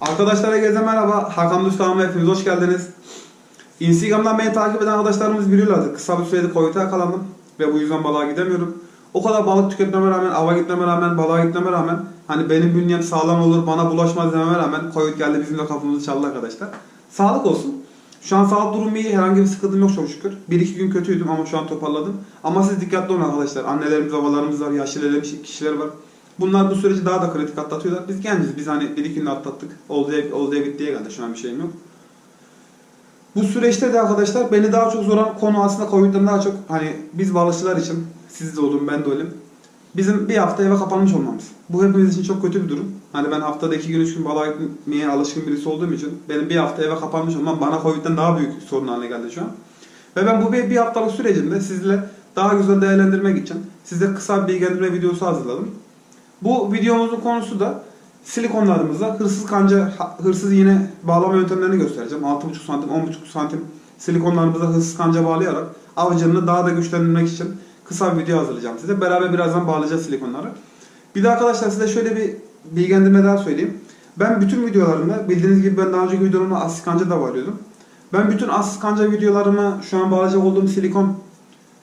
Arkadaşlara herkese merhaba. Hakan Düz kanalıma hepiniz hoş geldiniz. Instagram'dan beni takip eden arkadaşlarımız biliyorlardı. Kısa bir sürede Covid'e yakalandım ve bu yüzden balığa gidemiyorum. O kadar balık tüketmeme rağmen, ava gitmeme rağmen, balığa gitmeme rağmen hani benim bünyem sağlam olur, bana bulaşmaz dememe rağmen Covid geldi bizim de kapımızı çaldı arkadaşlar. Sağlık olsun. Şu an sağlık durumu iyi, herhangi bir sıkıntım yok çok şükür. Bir iki gün kötüydüm ama şu an toparladım. Ama siz dikkatli olun arkadaşlar. Annelerimiz, babalarımız var, yaşlı kişiler var. Bunlar bu süreci daha da kritik atlatıyorlar. Biz genciz. Biz hani bir iki günde atlattık. Oldu ya, oldu ya bittiye geldi. Şu an bir şeyim yok. Bu süreçte de arkadaşlar beni daha çok zoran konu aslında Covid'den daha çok hani biz balıkçılar için siz de olun ben de olayım. Bizim bir hafta eve kapanmış olmamız. Bu hepimiz için çok kötü bir durum. Hani ben haftada iki gün üç gün balığa gitmeye alışkın birisi olduğum için benim bir hafta eve kapanmış olmam bana Covid'den daha büyük sorun haline geldi şu an. Ve ben bu bir, bir haftalık sürecinde sizle daha güzel değerlendirmek için size kısa bir bilgilendirme videosu hazırladım. Bu videomuzun konusu da silikonlarımıza hırsız kanca, hırsız iğne bağlama yöntemlerini göstereceğim. 6,5 santim, 10,5 santim silikonlarımıza hırsız kanca bağlayarak avcılığını daha da güçlendirmek için kısa bir video hazırlayacağım size. Beraber birazdan bağlayacağız silikonları. Bir de arkadaşlar size şöyle bir bilgilendirme daha söyleyeyim. Ben bütün videolarımda bildiğiniz gibi ben daha önceki videolarımda asist kanca da bağlıyordum. Ben bütün asist kanca videolarımı şu an bağlayacak olduğum silikon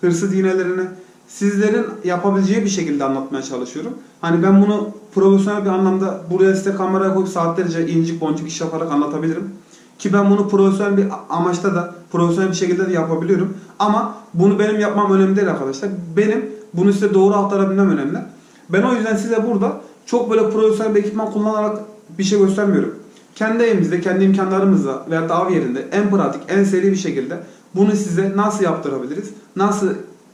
hırsız iğnelerini sizlerin yapabileceği bir şekilde anlatmaya çalışıyorum. Hani ben bunu profesyonel bir anlamda buraya size kameraya koyup saatlerce incik boncuk iş yaparak anlatabilirim. Ki ben bunu profesyonel bir amaçta da profesyonel bir şekilde de yapabiliyorum. Ama bunu benim yapmam önemli değil arkadaşlar. Benim bunu size doğru aktarabilmem önemli. Ben o yüzden size burada çok böyle profesyonel bir ekipman kullanarak bir şey göstermiyorum. Kendi evimizde, kendi imkanlarımızla veya da av yerinde en pratik, en seri bir şekilde bunu size nasıl yaptırabiliriz? Nasıl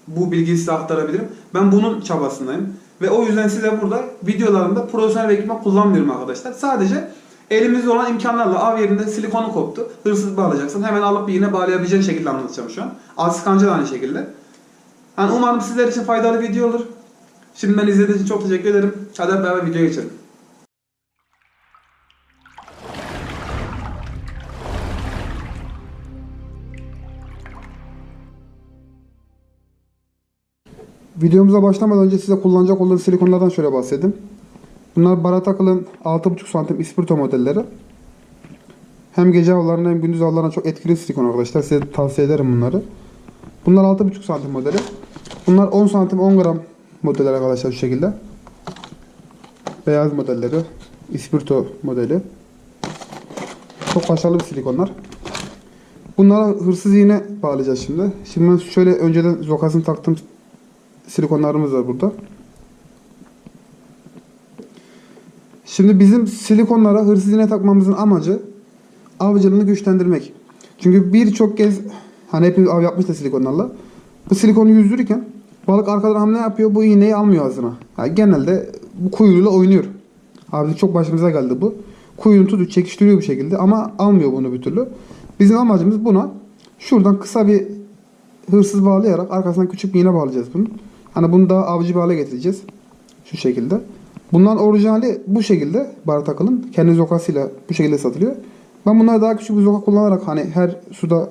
bu bilgiyi size aktarabilirim? Ben bunun çabasındayım. Ve o yüzden size burada videolarımda profesyonel bir ekipman kullanmıyorum arkadaşlar. Sadece elimizde olan imkanlarla av yerinde silikonu koptu. Hırsız bağlayacaksın. Hemen alıp bir iğne bağlayabileceğin şekilde anlatacağım şu an. Aziz Kanca da aynı şekilde. Yani umarım sizler için faydalı bir video olur. Şimdi ben izlediğiniz için çok teşekkür ederim. Hadi beraber videoya geçelim. Videomuza başlamadan önce size kullanacak olduğum silikonlardan şöyle bahsedeyim. Bunlar Baratakıl'ın 6,5 santim ispirto modelleri. Hem gece avlarına hem gündüz avlarına çok etkili silikon arkadaşlar. Size tavsiye ederim bunları. Bunlar 6,5 santim modeli. Bunlar 10 santim 10 gram modeller arkadaşlar şu şekilde. Beyaz modelleri. ispirto modeli. Çok başarılı bir silikonlar. Bunlara hırsız iğne bağlayacağız şimdi. Şimdi ben şöyle önceden zokasını taktım silikonlarımız var burada. Şimdi bizim silikonlara hırsız iğne takmamızın amacı avcılığını güçlendirmek. Çünkü birçok kez hani hepimiz av yapmış da silikonlarla. Bu silikonu yüzdürürken balık arkadan hamle yapıyor bu iğneyi almıyor ağzına. Yani genelde bu kuyruğuyla oynuyor. Abi çok başımıza geldi bu. Kuyruğunu tutup çekiştiriyor bir şekilde ama almıyor bunu bir türlü. Bizim amacımız buna şuradan kısa bir hırsız bağlayarak arkasından küçük bir iğne bağlayacağız bunun. Hani bunu da avcı bir hale getireceğiz. Şu şekilde. Bundan orijinali bu şekilde bar takılın. Kendi zokasıyla bu şekilde satılıyor. Ben bunları daha küçük bir zoka kullanarak hani her suda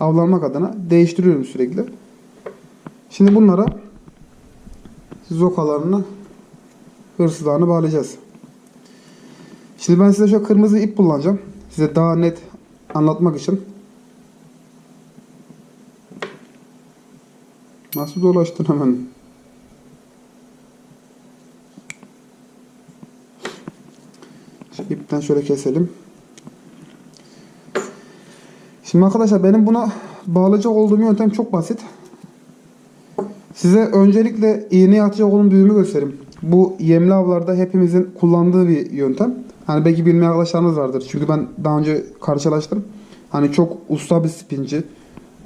avlanmak adına değiştiriyorum sürekli. Şimdi bunlara zokalarını hırsızlarını bağlayacağız. Şimdi ben size şu kırmızı ip kullanacağım. Size daha net anlatmak için. Nasıl dolaştın hemen? İpten şöyle keselim. Şimdi arkadaşlar benim buna bağlayacak olduğum yöntem çok basit. Size öncelikle iğneye atacak olduğum düğümü göstereyim. Bu yemli avlarda hepimizin kullandığı bir yöntem. Hani belki bilmeyen arkadaşlarınız vardır. Çünkü ben daha önce karşılaştım. Hani çok usta bir spinci,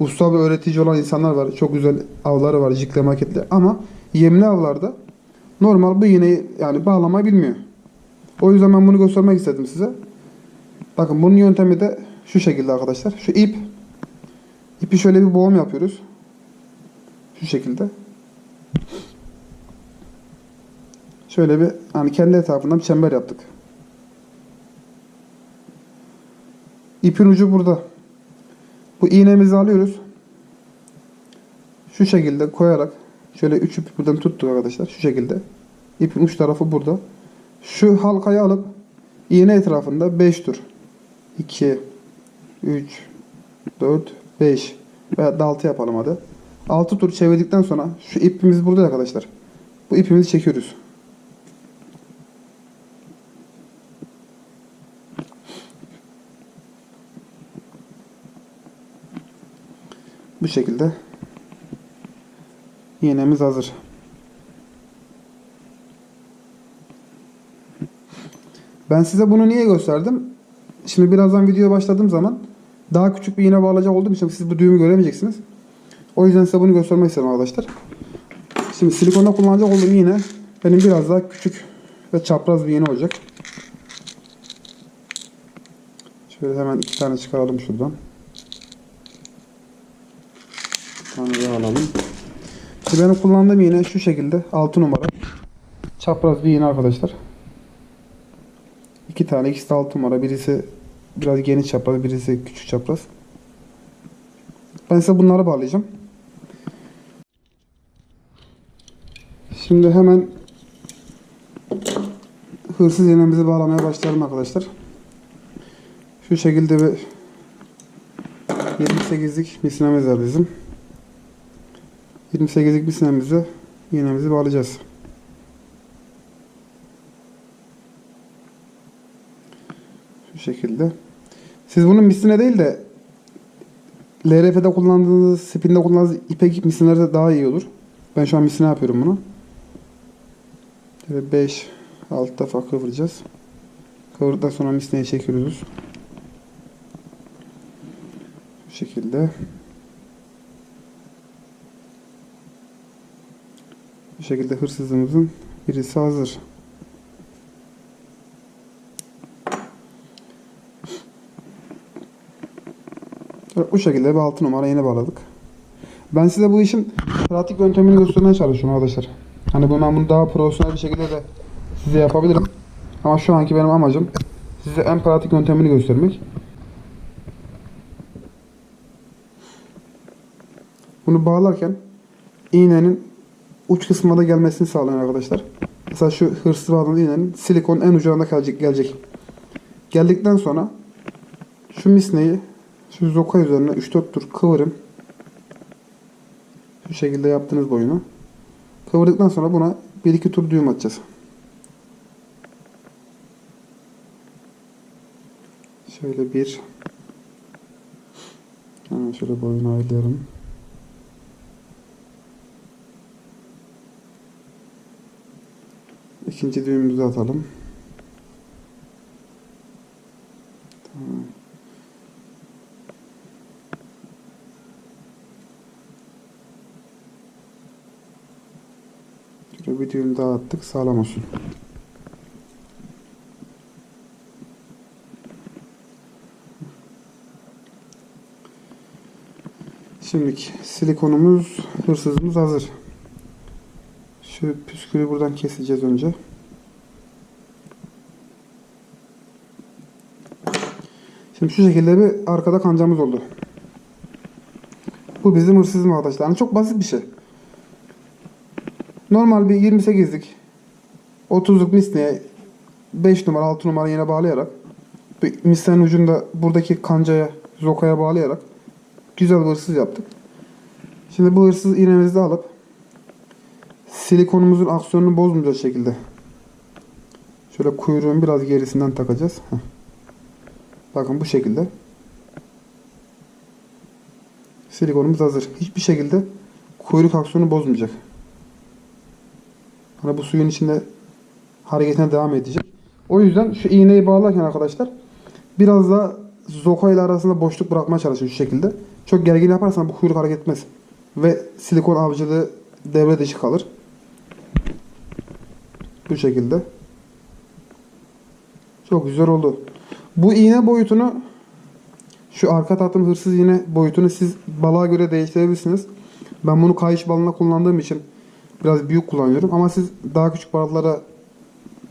usta bir öğretici olan insanlar var. Çok güzel avları var, jikle maketli. Ama yemli avlarda normal bu iğneyi yani bağlamayı bilmiyor. O yüzden ben bunu göstermek istedim size. Bakın bunun yöntemi de şu şekilde arkadaşlar. Şu ip. ipi şöyle bir boğum yapıyoruz. Şu şekilde. Şöyle bir hani kendi etrafından bir çember yaptık. İpin ucu burada. Bu iğnemizi alıyoruz. Şu şekilde koyarak şöyle üç ip buradan tuttuk arkadaşlar. Şu şekilde. İpin uç tarafı burada. Şu halkayı alıp iğne etrafında 5 tur. 2 3 4 5 veya da 6 yapalım hadi. 6 tur çevirdikten sonra şu ipimiz burada arkadaşlar. Bu ipimizi çekiyoruz. Bu şekilde iğnemiz hazır. Ben size bunu niye gösterdim? Şimdi birazdan videoya başladığım zaman daha küçük bir iğne bağlayacak olduğum için siz bu düğümü göremeyeceksiniz. O yüzden size bunu göstermek istedim arkadaşlar. Şimdi silikonda kullanacak olduğum iğne benim biraz daha küçük ve çapraz bir iğne olacak. Şöyle hemen iki tane çıkaralım şuradan. Daha alalım. Şimdi benim kullandığım iğne şu şekilde 6 numara. Çapraz bir iğne arkadaşlar. İki tane ikisi de 6 numara. Birisi biraz geniş çapraz, birisi küçük çapraz. Ben size bunları bağlayacağım. Şimdi hemen hırsız iğnemizi bağlamaya başlayalım arkadaşlar. Şu şekilde bir 28'lik misinemiz var bizim. 28'lik misinemizi iğnemizi bağlayacağız. Şu şekilde. Siz bunun misine değil de LRF'de kullandığınız, spinde kullandığınız ipek misinlerde daha iyi olur. Ben şu an misine yapıyorum bunu. Böyle 5 6 defa kıvıracağız. Kıvırdıktan sonra misneyi çekiyoruz. Bu şekilde. Bu şekilde hırsızımızın birisi hazır. Bu şekilde bir 6 numara yeni bağladık. Ben size bu işin pratik yöntemini göstermeye çalışıyorum arkadaşlar. Hani bu ben bunu daha profesyonel bir şekilde de size yapabilirim. Ama şu anki benim amacım size en pratik yöntemini göstermek. Bunu bağlarken iğnenin uç kısmına da gelmesini sağlayın arkadaşlar. Mesela şu hırsız bağlanan iğnenin silikon en ucuna gelecek, gelecek. Geldikten sonra şu misneyi şu zoka üzerine 3-4 tur kıvırın. Şu şekilde yaptığınız boyunu. Kıvırdıktan sonra buna 1-2 tur düğüm atacağız. Şöyle bir Hemen şöyle boyunu ayarlayalım. İkinci düğümümüzü atalım. Şöyle bir düğüm daha attık. Sağlam olsun. Şimdi silikonumuz, hırsızımız hazır. Şu püskülü buradan keseceğiz önce. Şimdi şu şekilde bir arkada kancamız oldu. Bu bizim hırsızım arkadaşlar. Yani çok basit bir şey. Normal bir 28'lik 30'luk misneye 5 numara 6 numara yine bağlayarak misnenin ucunda buradaki kancaya zokaya bağlayarak güzel bir hırsız yaptık. Şimdi bu hırsız iğnemizi de alıp silikonumuzun aksiyonunu bozmayacak şekilde şöyle kuyruğun biraz gerisinden takacağız. Heh. Bakın bu şekilde. Silikonumuz hazır. Hiçbir şekilde kuyruk aksiyonu bozmayacak. Hani bu suyun içinde hareketine devam edecek. O yüzden şu iğneyi bağlarken arkadaşlar biraz da zoka ile arasında boşluk bırakmaya çalışın şu şekilde. Çok gergin yaparsan bu kuyruk hareket etmez. Ve silikon avcılığı devre dışı kalır. Bu şekilde. Çok güzel oldu. Bu iğne boyutunu şu arka tahtım hırsız iğne boyutunu siz balığa göre değiştirebilirsiniz. Ben bunu kayış balığına kullandığım için biraz büyük kullanıyorum. Ama siz daha küçük balıklara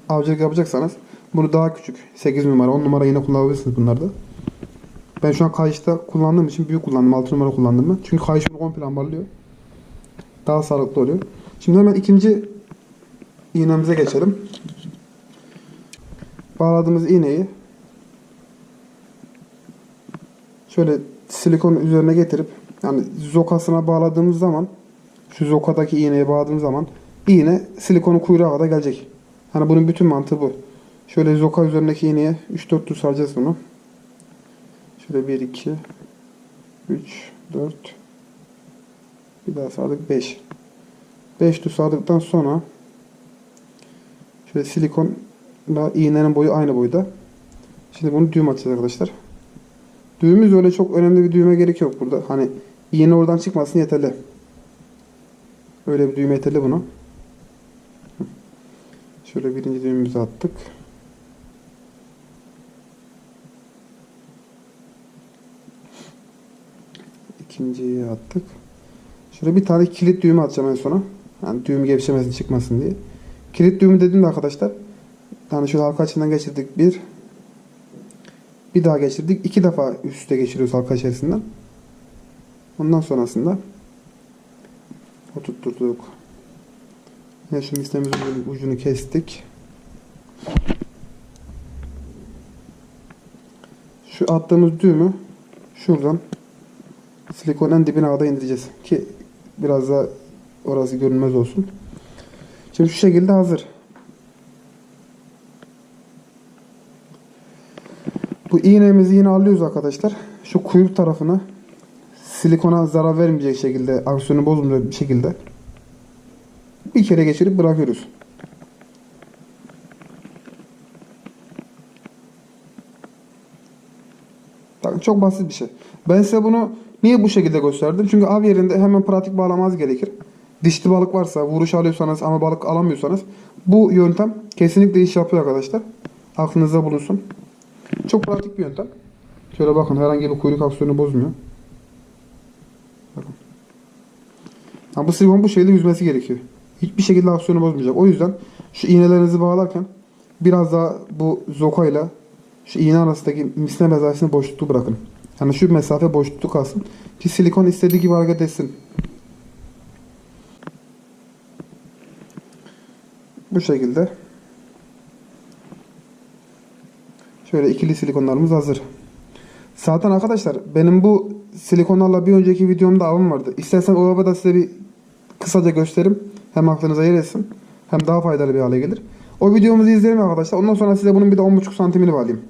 avcılık yapacaksanız bunu daha küçük 8 numara 10 numara yine kullanabilirsiniz bunlarda. Ben şu an kayışta kullandığım için büyük kullandım. 6 numara kullandım ben. Çünkü kayış bunu komple ambarlıyor. Daha sağlıklı oluyor. Şimdi hemen ikinci iğnemize geçelim. bağladığımız iğneyi şöyle silikon üzerine getirip yani zokasına bağladığımız zaman şu zokadaki iğneye bağladığımız zaman iğne silikonun kuyruğa kadar gelecek. Hani bunun bütün mantığı bu. Şöyle zoka üzerindeki iğneye 3-4 tur saracağız bunu. Şöyle 1 2 3 4 bir daha sardık 5. 5 tur sardıktan sonra şöyle silikonla iğnenin boyu aynı boyda. Şimdi bunu düğüm açacağız arkadaşlar. Düğümümüz öyle çok önemli bir düğüme gerek yok burada. Hani iğne oradan çıkmasın yeterli. Öyle bir düğme yeterli bunu. Şöyle birinci düğümümüzü attık. İkinciyi attık. Şöyle bir tane kilit düğümü atacağım en sona. Yani düğüm gevşemesin çıkmasın diye. Kilit düğümü dediğimde arkadaşlar yani şu halka içinden geçirdik bir bir daha geçirdik. iki defa üst üste geçiriyoruz halka içerisinden. Ondan sonrasında oturtturduk. Yine şu mislemizin ucunu kestik. Şu attığımız düğümü şuradan silikonun dibine kadar indireceğiz. Ki biraz da orası görünmez olsun. Şimdi şu şekilde hazır. Bu iğnemizi yine alıyoruz arkadaşlar. Şu kuyruk tarafını silikona zarar vermeyecek şekilde, aksiyonu bozmayacak bir şekilde bir kere geçirip bırakıyoruz. Çok basit bir şey. Ben size bunu niye bu şekilde gösterdim? Çünkü av yerinde hemen pratik bağlamanız gerekir. Dişli balık varsa, vuruş alıyorsanız ama balık alamıyorsanız bu yöntem kesinlikle iş yapıyor arkadaşlar. Aklınızda bulunsun. Çok pratik bir yöntem. Şöyle bakın herhangi bir kuyruk aksiyonu bozmuyor. Bakın. Ha, bu silikon bu şekilde yüzmesi gerekiyor. Hiçbir şekilde aksiyonu bozmayacak. O yüzden şu iğnelerinizi bağlarken biraz daha bu zokayla şu iğne arasındaki misne mezasını boşluklu bırakın. Yani şu mesafe boşluklu kalsın. Ki silikon istediği gibi hareket etsin. Bu şekilde. Şöyle ikili silikonlarımız hazır. Zaten arkadaşlar benim bu silikonlarla bir önceki videomda avım vardı. İstersen o da size bir kısaca göstereyim. Hem aklınıza yer etsin. Hem daha faydalı bir hale gelir. O videomuzu izleyelim arkadaşlar. Ondan sonra size bunun bir de 10.5 santimini bağlayayım.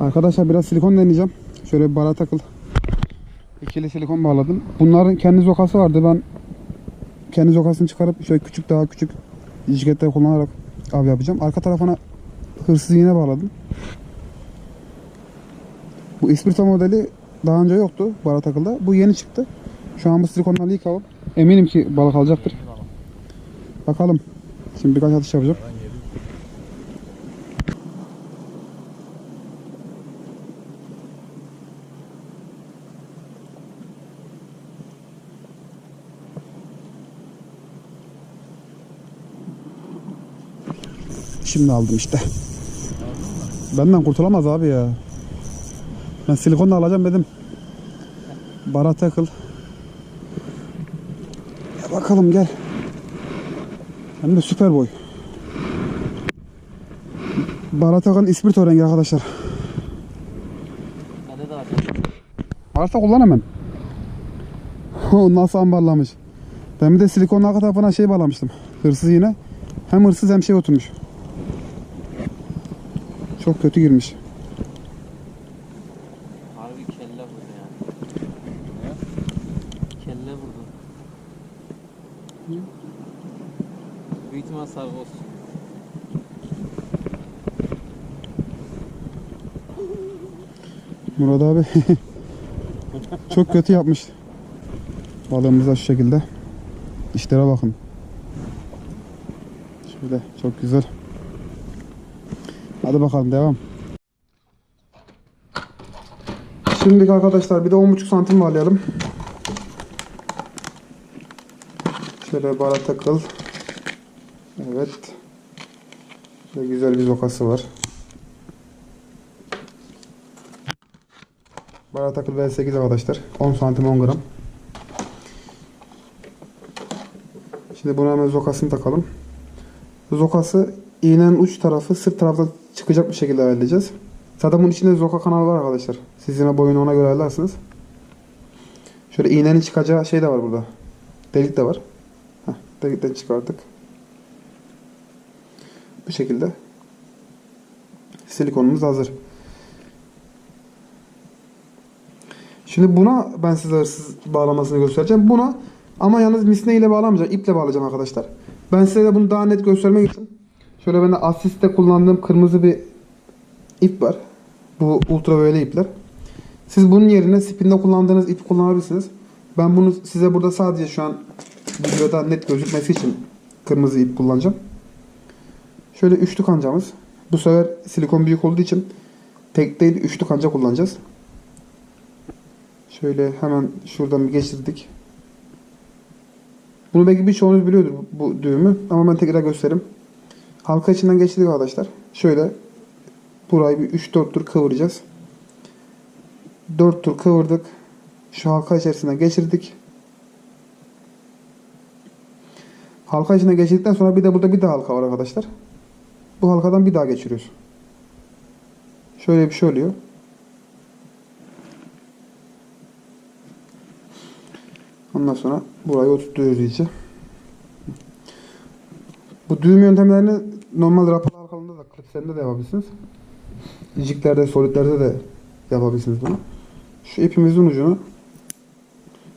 Arkadaşlar biraz silikon deneyeceğim. Şöyle bir bara takıl. İkili silikon bağladım. Bunların kendi zokası vardı. Ben kendi zokasını çıkarıp şöyle küçük daha küçük jiketler kullanarak av yapacağım. Arka tarafına hırsız iğne bağladım. Bu ispirto modeli daha önce yoktu bara takılda. Bu yeni çıktı. Şu an bu silikonlarla yıkalım. Eminim ki balık alacaktır. Bakalım. Şimdi birkaç atış yapacağım. Şimdi aldım işte. Benden kurtulamaz abi ya. Ben silikonla alacağım dedim. Bara takıl. Ya bakalım gel. Hem de süper boy. Bara takıl ispirto rengi arkadaşlar. Varsa kullan hemen. Nasıl ambarlamış. Ben bir de silikonun arka tarafına şey bağlamıştım. Hırsız yine. Hem hırsız hem şey oturmuş. Çok kötü girmiş. Harbi kelle vurdu yani. Kelle vurdu. Büyük ihtimal sargoz. Murat abi çok kötü yapmış. Balığımız da şu şekilde. İşlere bakın. Şöyle çok güzel. Hadi bakalım devam. Şimdi arkadaşlar bir de 10.5 santim bağlayalım. Şöyle bara takıl. Evet. Şöyle güzel bir zokası var. Bara takıl V8 arkadaşlar. 10 santim 10 gram. Şimdi buna hemen zokasını takalım. Zokası iğnenin uç tarafı sırt taraftan çıkacak bir şekilde ayarlayacağız. Zaten bunun içinde zoka kanalı var arkadaşlar. Siz yine boyunu ona göre ayarlarsınız. Şöyle iğnenin çıkacağı şey de var burada. Delik de var. Heh, delikten çıkardık. Bu şekilde. Silikonumuz hazır. Şimdi buna ben size hırsız bağlamasını göstereceğim. Buna ama yalnız misne ile bağlamayacağım. iple bağlayacağım arkadaşlar. Ben size de bunu daha net göstermek için şöyle ben de asiste kullandığım kırmızı bir ip var. Bu ultra böyle ipler. Siz bunun yerine spinde kullandığınız ip kullanabilirsiniz. Ben bunu size burada sadece şu an videoda net gözükmesi için kırmızı ip kullanacağım. Şöyle üçlü kancamız. Bu sefer silikon büyük olduğu için tek değil üçlü kanca kullanacağız. Şöyle hemen şuradan bir geçirdik. Bunu belki birçoğunuz biliyordur bu düğümü ama ben tekrar göstereyim. Halka içinden geçirdik arkadaşlar. Şöyle burayı bir 3-4 tur kıvıracağız. 4 tur kıvırdık. Şu halka içerisinden geçirdik. Halka içinden geçirdikten sonra bir de burada bir daha halka var arkadaşlar. Bu halkadan bir daha geçiriyoruz. Şöyle bir şey oluyor. Ondan sonra burayı oturtuyoruz iyice. Bu düğüm yöntemlerini normal rapalı halkalığında da klipslerinde de yapabilirsiniz. İciklerde, solitlerde de yapabilirsiniz bunu. Şu ipimizin ucunu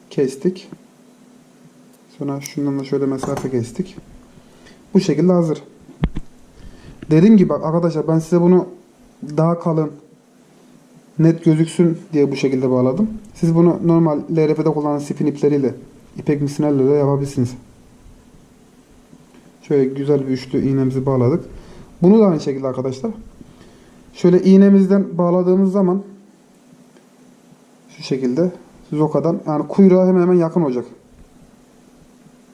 kestik. Sonra şundan da şöyle mesafe kestik. Bu şekilde hazır. Dediğim gibi arkadaşlar ben size bunu daha kalın net gözüksün diye bu şekilde bağladım. Siz bunu normal LRF'de kullanılan spin ipleriyle ipek misinlerle de yapabilirsiniz. Şöyle güzel bir üçlü iğnemizi bağladık. Bunu da aynı şekilde arkadaşlar. Şöyle iğnemizden bağladığımız zaman şu şekilde zokadan yani kuyruğa hemen hemen yakın olacak.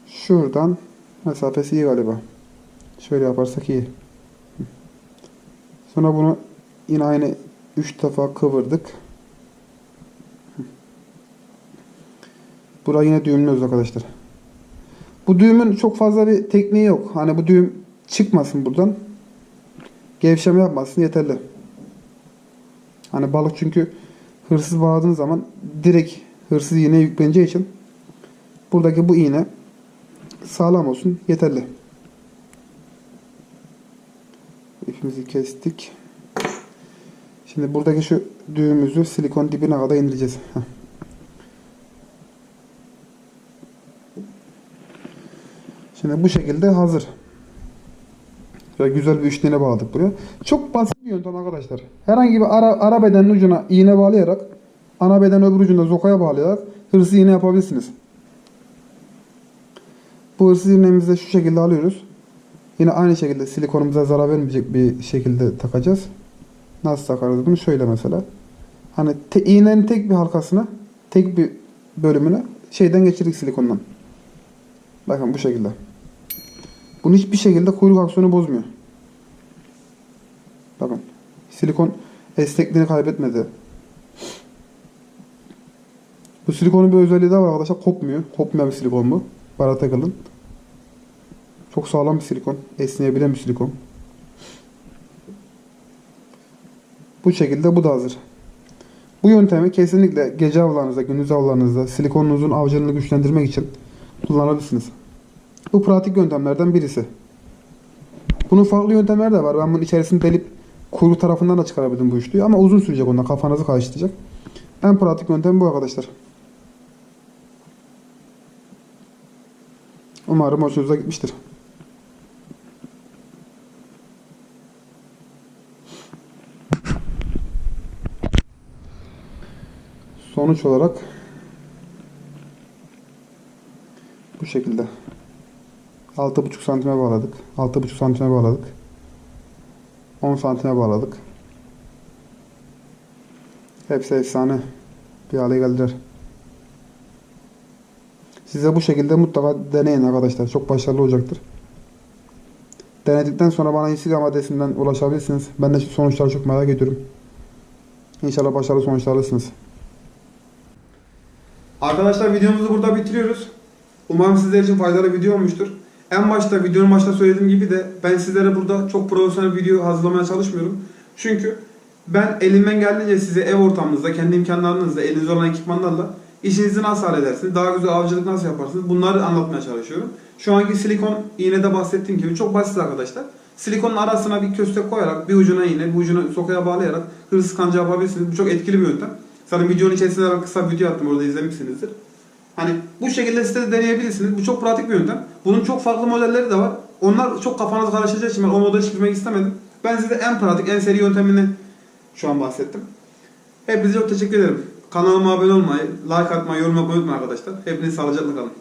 Şuradan mesafesi iyi galiba. Şöyle yaparsak iyi. Sonra bunu yine aynı 3 defa kıvırdık. Burayı yine düğümlüyoruz arkadaşlar. Bu düğümün çok fazla bir tekniği yok. Hani bu düğüm çıkmasın buradan. Gevşeme yapmasın yeterli. Hani balık çünkü hırsız bağladığın zaman direkt hırsız iğneye yükleneceği için buradaki bu iğne sağlam olsun yeterli. İpimizi kestik. Şimdi buradaki şu düğümümüzü silikon dibine kadar indireceğiz. Heh. Şimdi bu şekilde hazır. Şöyle güzel bir üçlüğüne bağladık buraya. Çok basit bir yöntem arkadaşlar. Herhangi bir ara, ara bedenin ucuna iğne bağlayarak ana beden öbür ucunda zokaya bağlayarak hırsız iğne yapabilirsiniz. Bu hırsız iğnemizi de şu şekilde alıyoruz. Yine aynı şekilde silikonumuza zarar vermeyecek bir şekilde takacağız. Nasıl takarız bunu? Şöyle mesela. Hani te, iğnenin tek bir halkasına, tek bir bölümüne şeyden geçirdik silikondan. Bakın bu şekilde. Bunu hiçbir şekilde kuyruk aksiyonu bozmuyor. Bakın. Silikon esnekliğini kaybetmedi. Bu silikonun bir özelliği daha var arkadaşlar. Kopmuyor. Kopmayan bir silikon bu. Bara takılın. Çok sağlam bir silikon. Esneyebilen bir silikon. Bu şekilde bu da hazır. Bu yöntemi kesinlikle gece avlarınızda, gündüz avlarınızda silikonunuzun avcılığını güçlendirmek için kullanabilirsiniz. Bu pratik yöntemlerden birisi. Bunun farklı yöntemleri de var. Ben bunun içerisini delip kuyruğu tarafından da çıkarabildim bu üçlüyü ama uzun sürecek onda kafanızı karıştıracak. En pratik yöntem bu arkadaşlar. Umarım hoşunuza gitmiştir. Sonuç olarak bu şekilde 6,5 santime bağladık. 6,5 santime bağladık. 10 santime bağladık. Hepsi efsane bir hale geldiler. Size bu şekilde mutlaka deneyin arkadaşlar. Çok başarılı olacaktır. Denedikten sonra bana Instagram adresinden ulaşabilirsiniz. Ben de sonuçları çok merak ediyorum. İnşallah başarılı sonuçlar alırsınız. Arkadaşlar videomuzu burada bitiriyoruz. Umarım sizler için faydalı video olmuştur. En başta videonun başta söylediğim gibi de ben sizlere burada çok profesyonel video hazırlamaya çalışmıyorum. Çünkü ben elimden geldiğince size ev ortamınızda, kendi imkanlarınızla, elinizde olan ekipmanlarla işinizi nasıl halledersiniz, daha güzel avcılık nasıl yaparsınız bunları anlatmaya çalışıyorum. Şu anki silikon iğnede bahsettiğim gibi çok basit arkadaşlar. Silikonun arasına bir köstek koyarak, bir ucuna iğne, bir ucuna sokaya bağlayarak hırsız kanca yapabilirsiniz. Bu çok etkili bir yöntem. Zaten videonun içerisinde kısa bir video attım orada izlemişsinizdir. Hani bu şekilde size de deneyebilirsiniz. Bu çok pratik bir yöntem. Bunun çok farklı modelleri de var. Onlar çok kafanız karışacağı için ben o modeli hiç istemedim. Ben size en pratik, en seri yöntemini şu an bahsettim. Hepinize çok teşekkür ederim. Kanalıma abone olmayı, like atmayı, yorum yapmayı unutmayın arkadaşlar. Hepiniz sağlıcakla kalın.